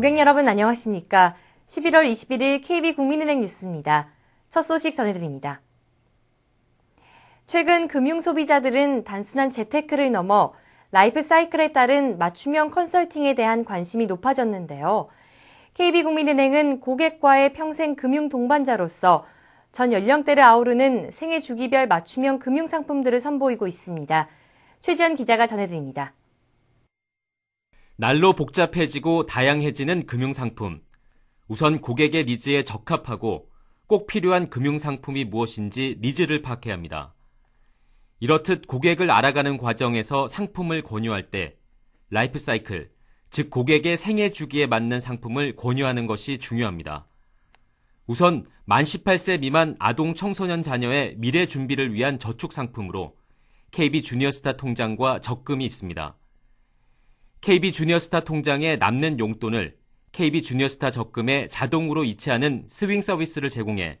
고객 여러분 안녕하십니까? 11월 21일 KB국민은행 뉴스입니다. 첫 소식 전해드립니다. 최근 금융 소비자들은 단순한 재테크를 넘어 라이프 사이클에 따른 맞춤형 컨설팅에 대한 관심이 높아졌는데요. KB국민은행은 고객과의 평생 금융 동반자로서 전 연령대를 아우르는 생애 주기별 맞춤형 금융 상품들을 선보이고 있습니다. 최지현 기자가 전해드립니다. 날로 복잡해지고 다양해지는 금융상품. 우선 고객의 니즈에 적합하고 꼭 필요한 금융상품이 무엇인지 니즈를 파악해야 합니다. 이렇듯 고객을 알아가는 과정에서 상품을 권유할 때 라이프 사이클, 즉 고객의 생애 주기에 맞는 상품을 권유하는 것이 중요합니다. 우선 만 18세 미만 아동 청소년 자녀의 미래 준비를 위한 저축 상품으로 KB 주니어스타 통장과 적금이 있습니다. KB 주니어스타 통장에 남는 용돈을 KB 주니어스타 적금에 자동으로 이체하는 스윙 서비스를 제공해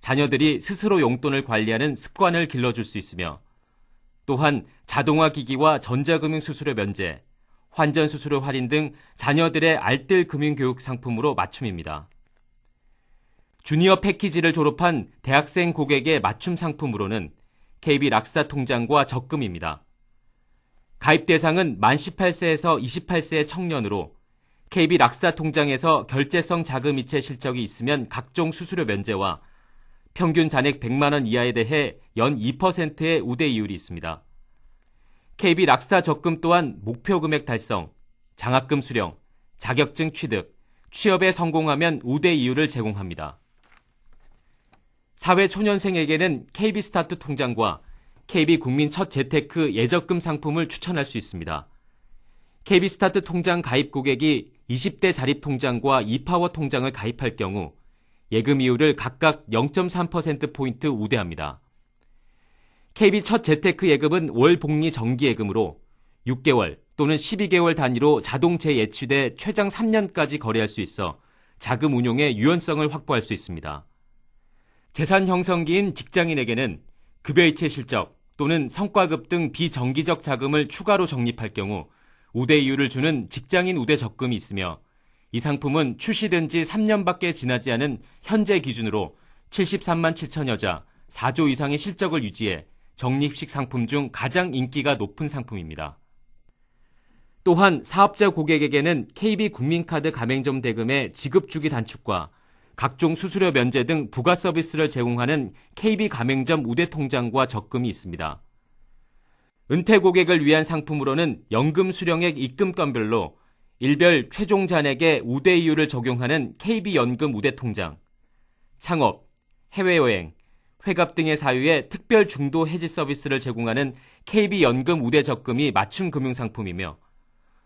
자녀들이 스스로 용돈을 관리하는 습관을 길러줄 수 있으며 또한 자동화 기기와 전자금융 수수료 면제, 환전 수수료 할인 등 자녀들의 알뜰 금융 교육 상품으로 맞춤입니다. 주니어 패키지를 졸업한 대학생 고객의 맞춤 상품으로는 KB 락스타 통장과 적금입니다. 가입 대상은 만 18세에서 28세의 청년으로 KB 락스타 통장에서 결제성 자금 이체 실적이 있으면 각종 수수료 면제와 평균 잔액 100만 원 이하에 대해 연 2%의 우대 이율이 있습니다. KB 락스타 적금 또한 목표 금액 달성, 장학금 수령, 자격증 취득, 취업에 성공하면 우대 이율을 제공합니다. 사회 초년생에게는 KB 스타트 통장과 KB 국민 첫 재테크 예적금 상품을 추천할 수 있습니다. KB 스타트 통장 가입 고객이 20대 자립 통장과 이파워 통장을 가입할 경우 예금 이율을 각각 0.3%포인트 우대합니다. KB 첫 재테크 예금은 월 복리 정기 예금으로 6개월 또는 12개월 단위로 자동 재예치돼 최장 3년까지 거래할 수 있어 자금 운용의 유연성을 확보할 수 있습니다. 재산 형성기인 직장인에게는 급여이체 실적, 또는 성과급 등 비정기적 자금을 추가로 적립할 경우 우대 이율을 주는 직장인 우대 적금이 있으며 이 상품은 출시된 지 3년밖에 지나지 않은 현재 기준으로 73만 7천여 자 4조 이상의 실적을 유지해 적립식 상품 중 가장 인기가 높은 상품입니다. 또한 사업자 고객에게는 KB 국민카드 가맹점 대금의 지급 주기 단축과 각종 수수료 면제 등 부가 서비스를 제공하는 KB 가맹점 우대 통장과 적금이 있습니다. 은퇴 고객을 위한 상품으로는 연금 수령액 입금건별로 일별 최종 잔액의 우대 이율을 적용하는 KB 연금 우대 통장, 창업, 해외여행, 회갑 등의 사유에 특별 중도 해지 서비스를 제공하는 KB 연금 우대 적금이 맞춤 금융 상품이며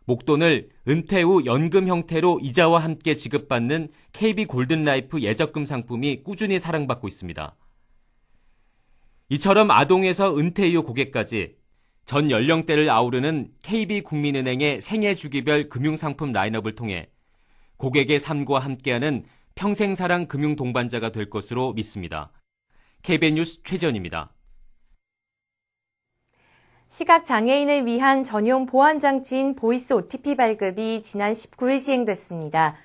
목돈을 은퇴 후 연금 형태로 이자와 함께 지급받는 KB 골든라이프 예적금 상품이 꾸준히 사랑받고 있습니다. 이처럼 아동에서 은퇴 이후 고객까지 전 연령대를 아우르는 KB국민은행의 생애 주기별 금융상품 라인업을 통해 고객의 삶과 함께하는 평생사랑 금융 동반자가 될 것으로 믿습니다. KBN뉴스 최지원입니다. 시각장애인을 위한 전용 보안장치인 보이스 OTP 발급이 지난 19일 시행됐습니다.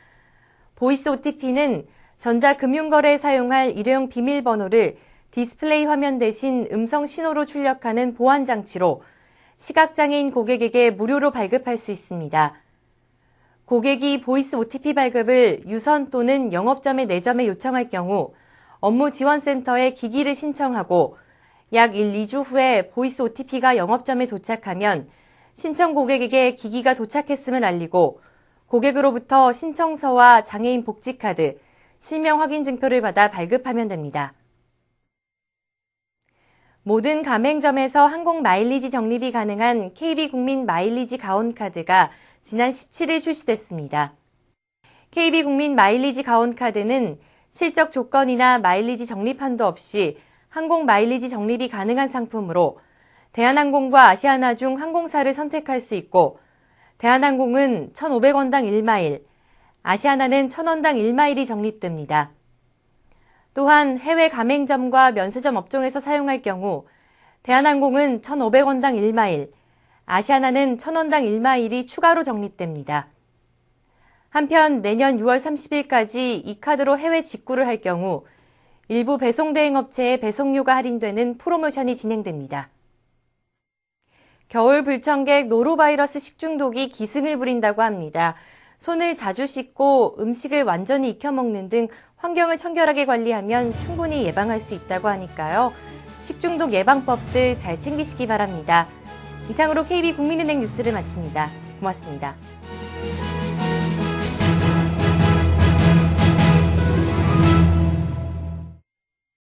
보이스 OTP는 전자금융거래에 사용할 일회용 비밀번호를 디스플레이 화면 대신 음성 신호로 출력하는 보안장치로 시각장애인 고객에게 무료로 발급할 수 있습니다. 고객이 보이스 OTP 발급을 유선 또는 영업점의 내점에 요청할 경우 업무 지원센터에 기기를 신청하고 약 1, 2주 후에 보이스 OTP가 영업점에 도착하면 신청 고객에게 기기가 도착했음을 알리고 고객으로부터 신청서와 장애인 복지카드, 실명 확인 증표를 받아 발급하면 됩니다. 모든 가맹점에서 항공 마일리지 적립이 가능한 KB국민 마일리지 가온카드가 지난 17일 출시됐습니다. KB국민 마일리지 가온카드는 실적 조건이나 마일리지 적립 한도 없이 항공 마일리지 적립이 가능한 상품으로 대한항공과 아시아나 중 항공사를 선택할 수 있고 대한항공은 1,500원당 1마일, 아시아나는 1,000원당 1마일이 적립됩니다. 또한 해외 가맹점과 면세점 업종에서 사용할 경우 대한항공은 1,500원당 1마일, 아시아나는 1,000원당 1마일이 추가로 적립됩니다. 한편 내년 6월 30일까지 이 카드로 해외 직구를 할 경우 일부 배송 대행 업체의 배송료가 할인되는 프로모션이 진행됩니다. 겨울 불청객 노로바이러스 식중독이 기승을 부린다고 합니다. 손을 자주 씻고 음식을 완전히 익혀 먹는 등 환경을 청결하게 관리하면 충분히 예방할 수 있다고 하니까요. 식중독 예방법들 잘 챙기시기 바랍니다. 이상으로 KB 국민은행 뉴스를 마칩니다. 고맙습니다.